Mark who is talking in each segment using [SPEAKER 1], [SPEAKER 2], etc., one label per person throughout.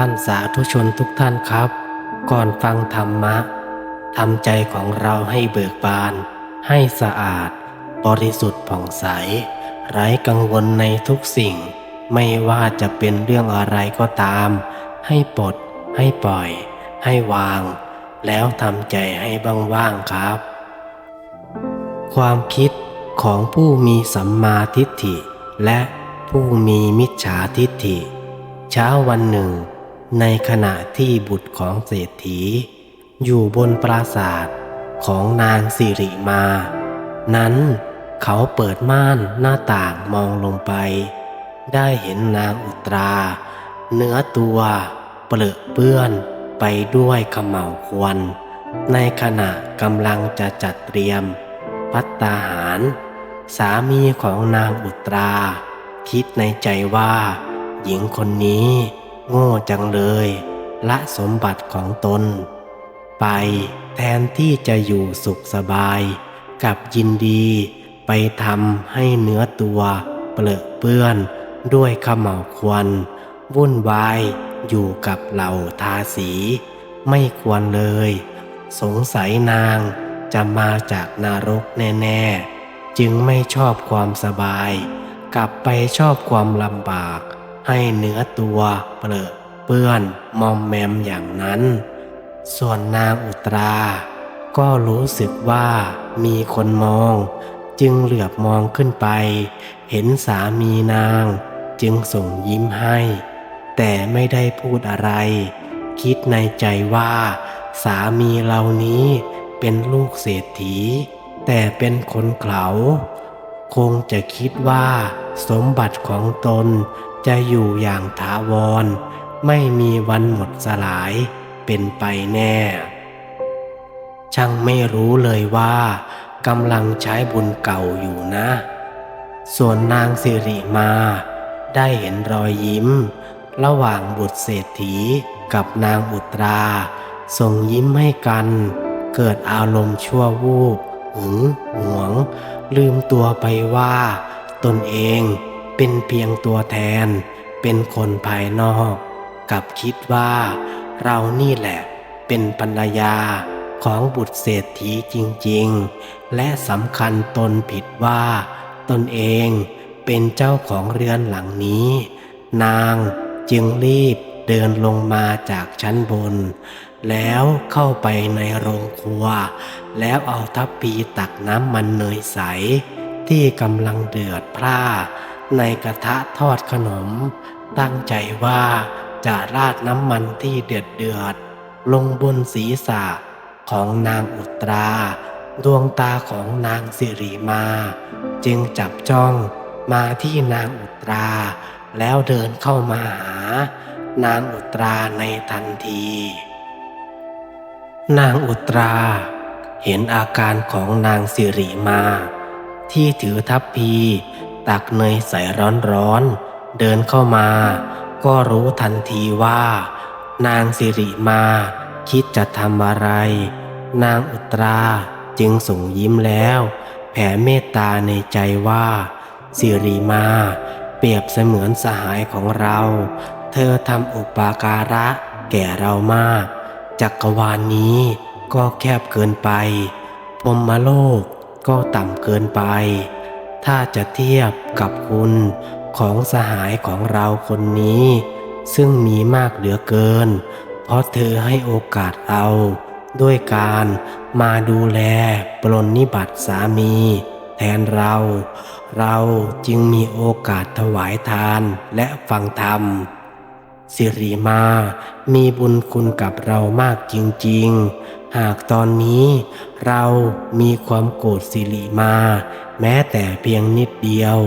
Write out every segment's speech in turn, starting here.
[SPEAKER 1] ท่านสาธุชนทุกท่านครับ ก่อนฟังธรรมะทำใจของเราให้เบิกบาน ให้สะอาด บริสุทธิ์ผ่องใส ไร้กังวลในทุกสิ่ง ไม่ว่าจะเป็นเรื่องอะไรก็ตาม ให้ปลด ให้ปล่อย ให้วาง แล้วทำใจให้ว่างๆครับ ความคิดของผู้มีสัมมาทิฏฐิ และผู้มีมิจฉาทิฏฐิ เช้าวันหนึ่ง ในขณะที่บุตรของเศรษฐี อยู่บนปราสาทของนางสิริมา นั้นเขาเปิดม่านหน้าต่างมองลงไป ได้เห็นนางอุตรา เนื้อตัวเปลือเปื้อนไปด้วยขมเหลาวควัน ในขณะกำลังจะจัดเตรียม พัตตาหาร สามีของนางอุตรา คิดในใจว่า หญิงคนนี้ โง่จังเลย ละสมบัติของตน ไปแทนที่จะอยู่สุขสบายกับยินดีไปทำให้เนื้อตัวเปลอะเปื้อนด้วยขมเหลาวควันวุ่นวายอยู่กับเหล่าทาสี ไม่ควรเลย สงสัยนางจะมาจากนรกแน่ๆ จึงไม่ชอบความสบาย กลับไปชอบความลำบาก ให้เนื้อตัวเปลอะเปื้อนมอมแมมอย่างนั้น ส่วนนางอุตรา ก็รู้สึกว่ามีคนมอง จึงเหลือบมองขึ้นไป เห็นสามีนาง จึงส่งยิ้มให้ แต่ไม่ได้พูดอะไร คิดในใจว่า สามีเหล่านี้เป็นลูกเศรษฐี แต่เป็นคนเขาคงจะคิดว่าสมบัติของตน จะอยู่อย่างถาวร ไม่มีวันหมดสลายเป็นไปแน่ ช่างไม่รู้เลยว่ากำลังใช้บุญเก่าอยู่นะ ส่วนนางสิริมา ได้เห็นรอยยิ้ม ระหว่างบุตรเศรษฐีกับนางอุตราส่งยิ้มให้กัน เกิดอารมณ์ชั่ววูบหึงหวง ลืมตัวไปว่า ตนเอง เป็นเพียงตัวแทน เป็นคนภายนอก กับคิดว่า เรานี่แหละ เป็นภรรยาของบุตรเศรษฐีจริง ๆ และสำคัญตนผิดว่า ตนเองเป็นเจ้าของเรือนหลังนี้ นางจึงรีบเดินลงมาจากชั้นบน แล้วเข้าไปในโรงครัว แล้วเอาทัพพีตักน้ำมันเนยใส ที่กำลังเดือดพร่า ในกระทะทอดขนม ตั้งใจว่าจะราดน้ำมันที่เดือดเดือดๆลงบนศีรษะของนางอุตรา ดวงตาของนางสิริมา จึงจับจ้องมาที่นางอุตรา แล้วเดินเข้ามาหา นางอุตราในทันที นางอุตรา เห็นอาการของนางสิริมา ที่ถือทัพพี ตักเนยใส่ร้อนๆ เดินเข้ามา ก็รู้ทันทีว่า นางสิริมาคิดจะทำอะไร นางอุตราจึงส่งยิ้มแล้ว แผ่เมตตาในใจว่า สิริมา เปรียบเสมือนสหายของเรา เธอทำอุปาการะแก่เรามาก จักรวาลนนี้ก็แคบเกินไปพรมโลกก็ต่ำเกินไป ถ้าจะเทียบกับคุณของสหายของเราคนนี้ ซึ่งมีมากเหลือเกิน เพราะเธอให้โอกาสเรา ด้วยการมาดูแลปรนนิบัติสามี แทนเรา เราจึงมีโอกาสถวายทานและฟังธรรมสิริมา มีบุญคุณกับเรามากจริง ๆ หากตอนนี้เรามีความโกรธสิริมา แม้แต่เพียงนิดเดียว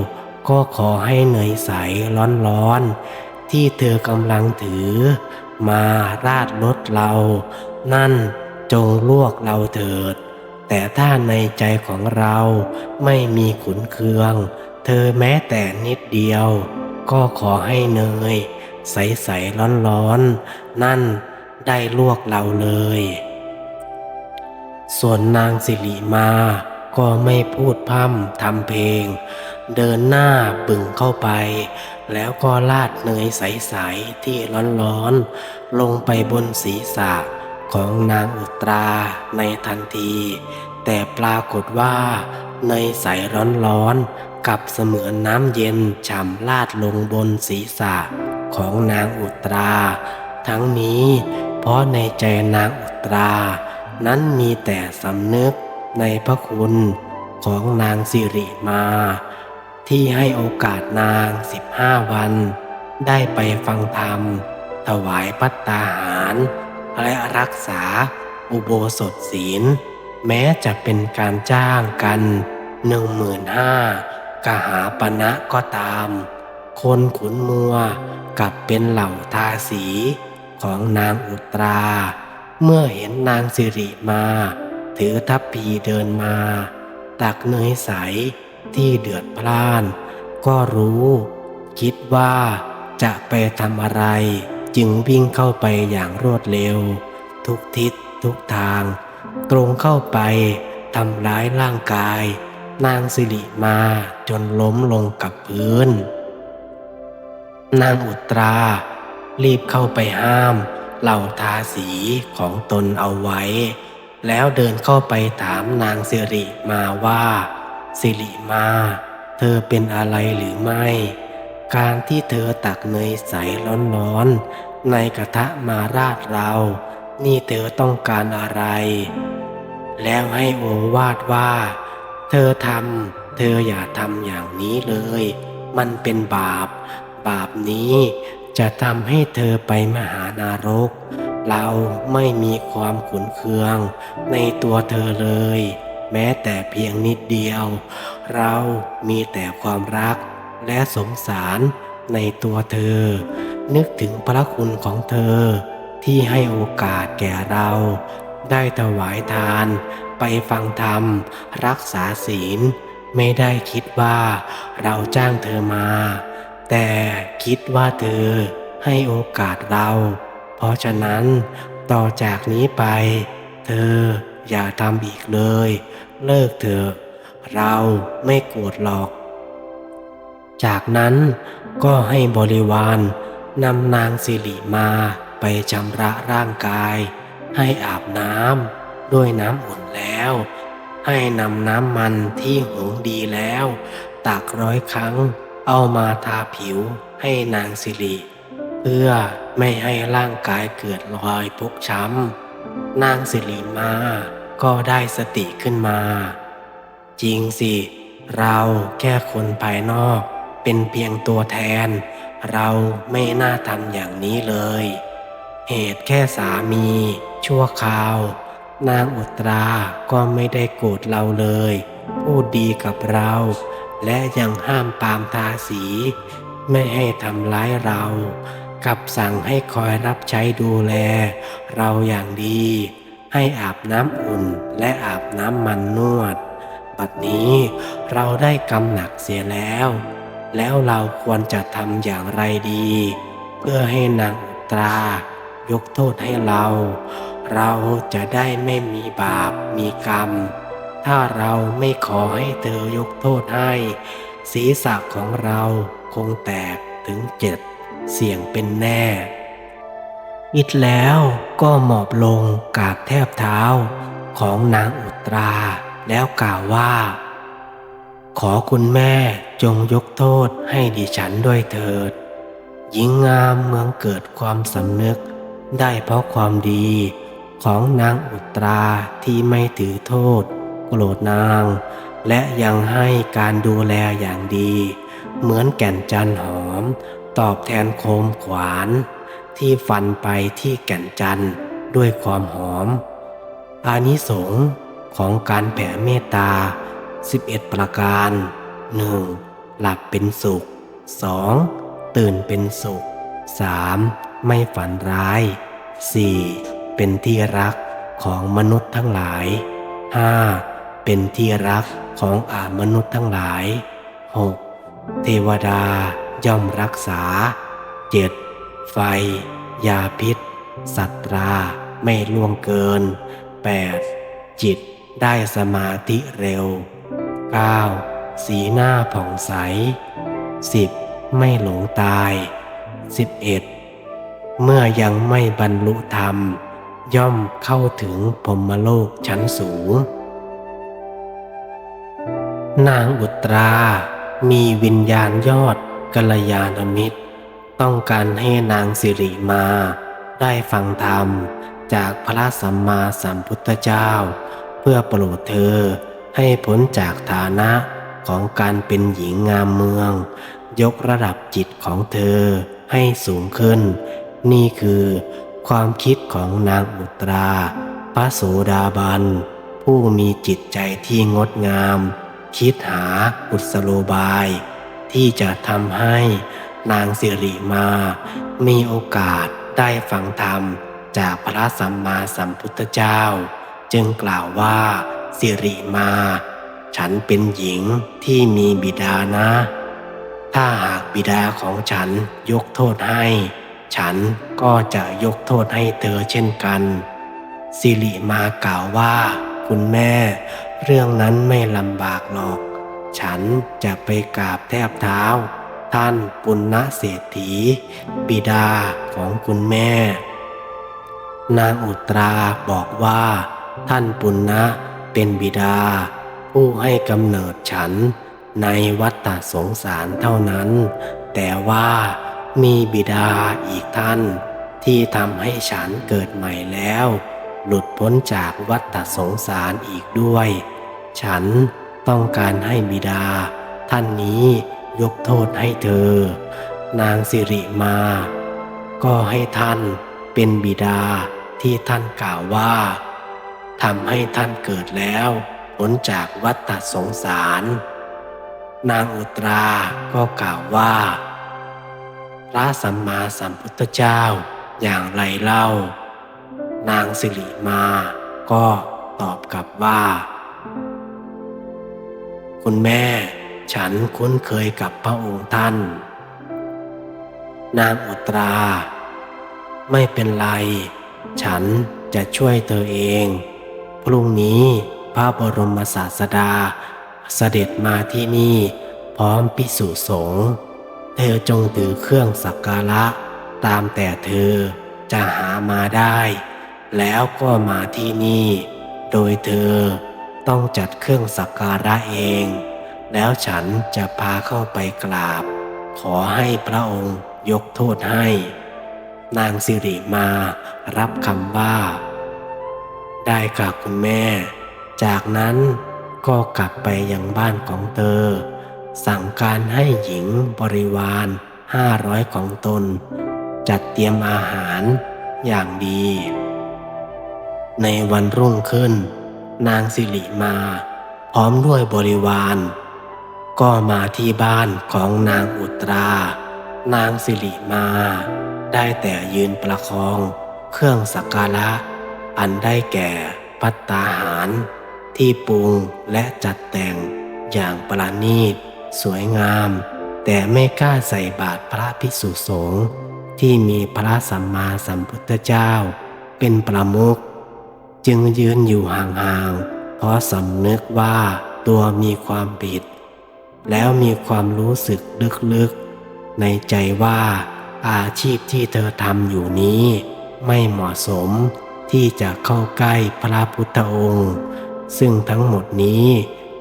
[SPEAKER 1] ก็ขอให้เนยใสร้อนๆ ที่เธอกำลังถือ มาราดรถเรา นั่นจงลวกเราเถิด แต่ถ้าในใจของเราไม่มีขุนเคือง เธอแม้แต่นิดเดียว ก็ขอให้เนย ใสๆร้อนๆนั่นได้ลวกเราเลย ส่วนนางสิริมาก็ไม่พูดพร่ำทำเพลง เดินหน้าปึ่งเข้าไป แล้วก็ลาดเนยใสๆที่ร้อนๆ ลงไปบนศีรษะของนางอุตราในทันที แต่ปรากฏว่าเนยใสร้อนๆกับเสมือนน้ำเย็นฉ่ำลาดลงบนศีรษะของนางอุตรา ทั้งนี้เพราะในใจนางอุตรา นั้นมีแต่สำนึกในพระคุณของนางสิริมา ที่ให้โอกาสนางสิบห้าวัน ได้ไปฟังธรรม ถวายพัตตาหาร และรักษาอุโบสถศีล แม้จะเป็นการจ้างกันหนึ่งหมื่นห้ากหาปณะก็ตาม คนขุนมัวกลับเป็นเหล่าทาสีของนางอุตรา เมื่อเห็นนางสิริมา ถือทัพพีเดินมา ตักเนยใสที่เดือดพล่าน ก็รู้ คิดว่าจะไปทำอะไร จึงวิ่งเข้าไปอย่างรวดเร็ว ทุกทิศทุกทาง ตรงเข้าไปทำร้ายร่างกาย นางสิริมาจนล้มลงกับพื้น นางอุตรา รีบเข้าไปห้าม เหล่าทาสีของตนเอาไว้ แล้วเดินเข้าไปถามนางสิริมาว่า สิริมา เธอเป็นอะไรหรือไม่ การที่เธอตักเนยใสร้อนๆ ในกระทะมาราดเรา นี่เธอต้องการอะไร แล้วให้โอวาดว่า เธอทำเธออย่าทำอย่างนี้เลย มันเป็นบาป บาปนี้ จะทำให้เธอไปมหานารก เราไม่มีความขุนเคืองในตัวเธอเลย แม้แต่เพียงนิดเดียว เรามีแต่ความรักและสงสารในตัวเธอ นึกถึงพระคุณของเธอ ที่ให้โอกาสแก่เรา ได้ถวายทาน ไปฟังธรรม รักษาศีล ไม่ได้คิดว่าเราจ้างเธอมา แต่คิดว่าเธอให้โอกาสเรา เพราะฉะนั้นต่อจากนี้ไป เธออย่าทำอีกเลย เลิกเถอะ เราไม่โกรธหรอก จากนั้นก็ให้บริวารนำนางสิริมาไปชำระร่างกาย ให้อาบน้ำด้วยน้ำอุ่นแล้ว ให้นำน้ำมันที่หุงดีแล้ว ตักร้อยครั้ง เอามาทาผิวให้นางสิริเพื่อไม่ให้ร่างกายเกิดรอยพกช้ำนางสิริมาก็ได้สติขึ้นมา จริงสิ เราแค่คนภายนอก เป็นเพียงตัวแทน เราไม่น่าทำอย่างนี้เลย เหตุแค่สามี ชั่วคราว นางอุตราก็ไม่ได้โกรธเราเลย พูดดีกับเรา และยังห้ามปามทาสี ไม่ให้ทำร้ายเรากับสั่งให้คอยรับใช้ดูแล เราอย่างดี ให้อาบน้ำอุ่นและอาบน้ำมันนวด บัดนี้เราได้กำหนักเสียแล้ว แล้วเราควรจะทำอย่างไรดี เพื่อให้นางอุตรายกโทษให้เรา เราจะได้ไม่มีบาปมีกรรม ถ้าเราไม่ขอให้เธอยกโทษให้ ศีรษะของเราคงแตกถึงเจ็ดเสี่ยงเป็นแน่ อิดแล้วก็หมอบลงกราบแทบเท้าของนางอุตรา แล้วกล่าวว่า ขอคุณแม่จงยกโทษให้ดิฉันด้วยเถิด หญิงงามเมืองเกิดความสำนึก ได้เพราะความดีของนางอุตราที่ไม่ถือโทษ โกรธนาง และยังให้การดูแลอย่างดี เหมือนแก่นจันหอม ตอบแทนโคมขวาน ที่ฟันไปที่แก่นจันด้วยความหอม อานิสงส์ของการแผ่เมตตา 11 ประการ 1. หลับเป็นสุข 2. ตื่นเป็นสุข 3. ไม่ฝันร้าย 4. เป็นที่รักของมนุษย์ทั้งหลาย 5. เป็นที่รักของอามนุษย์ทั้งหลาย 6. เทวดาย่อมรักษา 7. ไฟ ยาพิษ สัตราไม่ล่วงเกิน 8. จิตได้สมาธิเร็ว 9. สีหน้าผ่องใส 10. ไม่หลงตาย 11. เมื่อยังไม่บรรลุธรรม ย่อมเข้าถึงพรหมโลกชั้นสูง นางอุตรา มีวิญญาณยอดกัลยาณมิตร ต้องการให้นางสิริมา ได้ฟังธรรมจากพระสัมมาสัมพุทธเจ้า เพื่อโปรดเธอให้พ้นจากฐานะของการเป็นหญิงงามเมือง ยกระดับจิตของเธอให้สูงขึ้น นี่คือความคิดของนางอุตราพระโสดาบัน ผู้มีจิตใจที่งดงาม คิดหากุศโลบาย ที่จะทำให้นางสิริมา มีโอกาสได้ฟังธรรมจากพระสัมมาสัมพุทธเจ้า จึงกล่าวว่าสิริมา ฉันเป็นหญิงที่มีบิดานะ ถ้าหากบิดาของฉันยกโทษให้ ฉันก็จะยกโทษให้เธอเช่นกัน สิริมากล่าวว่า คุณแม่ เรื่องนั้นไม่ลำบากหรอก ฉันจะไปกราบแทบเท้า ท่านปุณณเศรษฐี บิดาของคุณแม่ นางอุตราบอกว่า ท่านปุณณะเป็นบิดา ผู้ให้กำเนิดฉันในวัฏฏสงสารเท่านั้น แต่ว่ามีบิดาอีกท่านที่ทำให้ฉันเกิดใหม่แล้ว หลุดพ้นจากวัฏสงสารอีกด้วย ฉันต้องการให้บิดา ท่านนี้ยกโทษให้เธอ นางสิริมา ก็ให้ท่านเป็นบิดาที่ท่านกล่าวว่าทำให้ท่านเกิดแล้วพ้นจากวัฏสงสาร นางอุตราก็กล่าวว่า พระสัมมาสัมพุทธเจ้าอย่างไรเล่า นางสิริมา ก็ตอบกลับว่า คุณแม่ ฉันคุ้นเคยกับพระองค์ท่าน นางอุตรา ไม่เป็นไร ฉันจะช่วยเธอเอง พรุ่งนี้พระบรมศาสดา เสด็จมาที่นี่พร้อมพิสุสงเธอจงถือเครื่องสักการะ ตามแต่เธอจะหามาได้ แล้วก็มาที่นี่ โดยเธอต้องจัดเครื่องสักการะเอง แล้วฉันจะพาเข้าไปกราบ ขอให้พระองค์ยกโทษให้ นางสิริมารับคำว่า ได้กราบคุณแม่ จากนั้นก็กลับไปยังบ้านของเธอ สั่งการให้หญิงบริวารห้าร้อยของตน จัดเตรียมอาหารอย่างดี ในวันรุ่งขึ้น นางสิริมา พร้อมด้วยบริวาร ก็มาที่บ้านของนางอุตรา นางสิริมา ได้แต่ยืนประคอง เครื่องสักการะ อันได้แก่พัตตาหาร ที่ปรุงและจัดแต่งอย่างประณีต สวยงาม แต่ไม่กล้าใส่บาตรพระภิกษุสงฆ์ที่มีพระสัมมาสัมพุทธเจ้า เป็นประมุข จึงยืนอยู่ห่างๆเพราะสำนึกว่าตัวมีความผิด แล้วมีความรู้สึกลึกๆ ในใจว่าอาชีพที่เธอทำอยู่นี้ ไม่เหมาะสมที่จะเข้าใกล้พระพุทธองค์ ซึ่งทั้งหมดนี้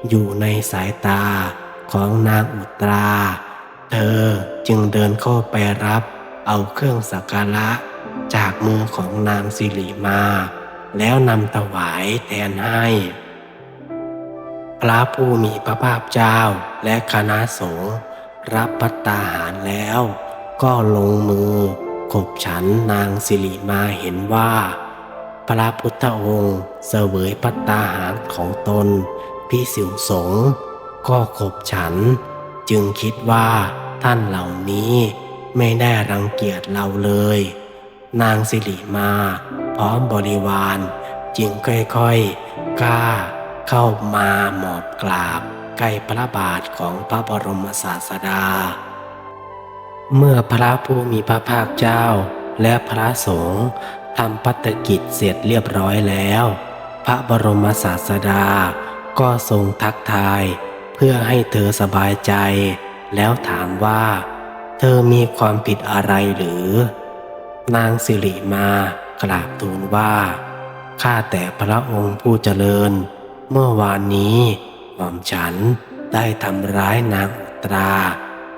[SPEAKER 1] อยู่ในสายตาของนางอุตรา เธอจึงเดินเข้าไปรับเอาเครื่องสักการะจากมือของนางสิริมา แล้วนำถวายแทนให้ พระผู้มีพระภาคเจ้าและคณะสงฆ์รับพัตตาหารแล้ว ก็ลงมือขบฉันนางสิริมาเห็นว่า พระพุทธองค์เสวยพัตตาหารของตนพิสิวสงฆ์ก็ขบฉัน จึงคิดว่าท่านเหล่านี้ไม่ได้รังเกียจเราเลย นางสิริมา พร้อมบริวาร จึงค่อยๆกล้าเข้ามาหมอบกราบ ใกล้พระบาทของพระบรมศาสดา เมื่อพระผู้มีพระภาคเจ้าและพระสงฆ์ทำพัฒกิจเสร็จเรียบร้อยแล้ว พระบรมศาสดาก็ทรงทักทายเพื่อให้เธอสบายใจ แล้วถามว่า เธอมีความผิดอะไรหรือ นางสิริมา กราบทูลว่าข้าแต่พระองค์ผู้เจริญ เมื่อวานนี้หม่อมฉันได้ทำร้ายนางอุตรา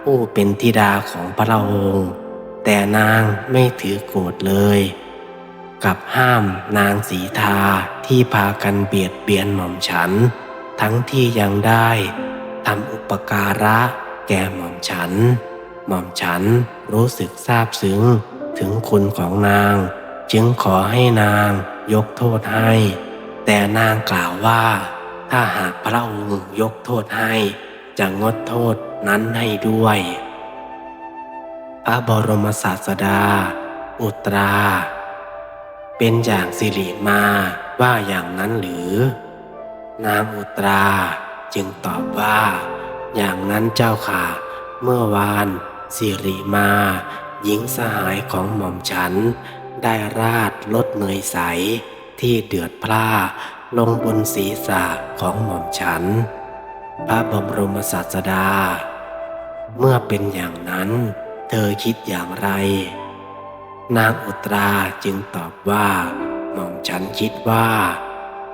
[SPEAKER 1] ผู้เป็นธิดาของพระองค์ แต่นางไม่ถือโกรธเลยกับห้ามนางสีทาที่พากันเบียดเบียนหม่อมฉัน ทั้งที่ยังได้ทำอุปการะแก่หม่อมฉัน หม่อมฉันรู้สึกซาบซึ้งถึงคุณของนาง จึงขอให้นางยกโทษให้ แต่นางกล่าวว่า ถ้าหากพระองค์ยกโทษให้ จะงดโทษนั้นให้ด้วย พระบรมศาสดา อุตรา เป็นอย่างสิริมาว่าอย่างนั้นหรือ นางอุตราจึงตอบว่า อย่างนั้นเจ้าค่ะ เมื่อวานสิริมา หญิงสหายของหม่อมฉัน ได้ราดลดเนยใสที่เดือดพล่าลงบนศีรษะของหม่อมฉัน พระบรมศาสดา เมื่อเป็นอย่างนั้น เธอคิดอย่างไร นางอุตราจึงตอบว่า หม่อมฉันคิดว่า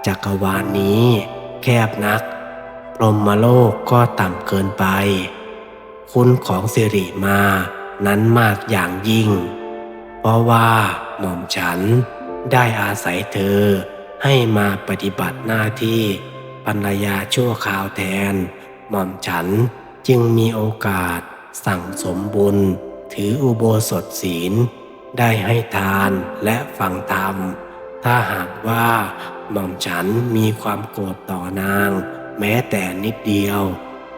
[SPEAKER 1] จักรวาลนนี้แคบนักพรหมโลกก็ต่ำเกินไป คุณของสิริมานั้นมากอย่างยิ่ง ราะว่าหม่อมฉันได้อาศัยเธอให้มาปฏิบัติหน้าที่ภรรยาชั่วคราวแทน หม่อมฉันจึงมีโอกาสสั่งสมบุญ ถืออุโบสถศีล ได้ให้ทานและฟังธรรม ถ้าหากว่าหม่อมฉันมีความโกรธต่อนาง แม้แต่นิดเดียว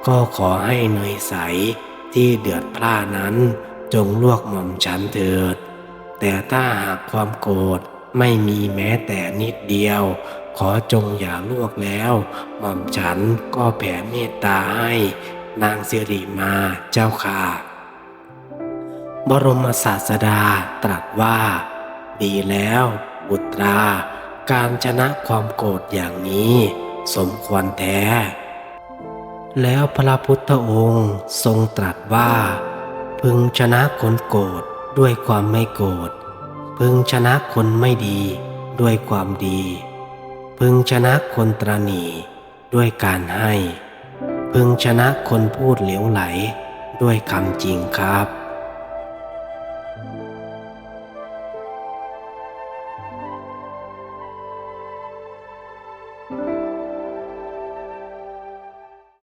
[SPEAKER 1] ก็ขอให้เนยใสที่เดือดพล่านั้นจงลวกหม่อมฉันเถิด แต่ถ้าหากความโกรธไม่มีแม้แต่นิดเดียว ขอจงอย่าลวกแล้ว หม่อมฉันก็แผ่เมตตาให้ นางสิริมาเจ้าค่ะ บรมศาสดาตรัสว่า ดีแล้วบุตราการชนะความโกรธอย่างนี้ สมควรแท้ แล้วพระพุทธองค์ทรงตรัสว่า พึงชนะคนโกรธ ด้วยความไม่โกรธ พึงชนะคนไม่ดีด้วยความดี พึงชนะคนตรณีด้วยการให้ พึงชนะคนพูดเหลวไหลด้วยคำจริงครับ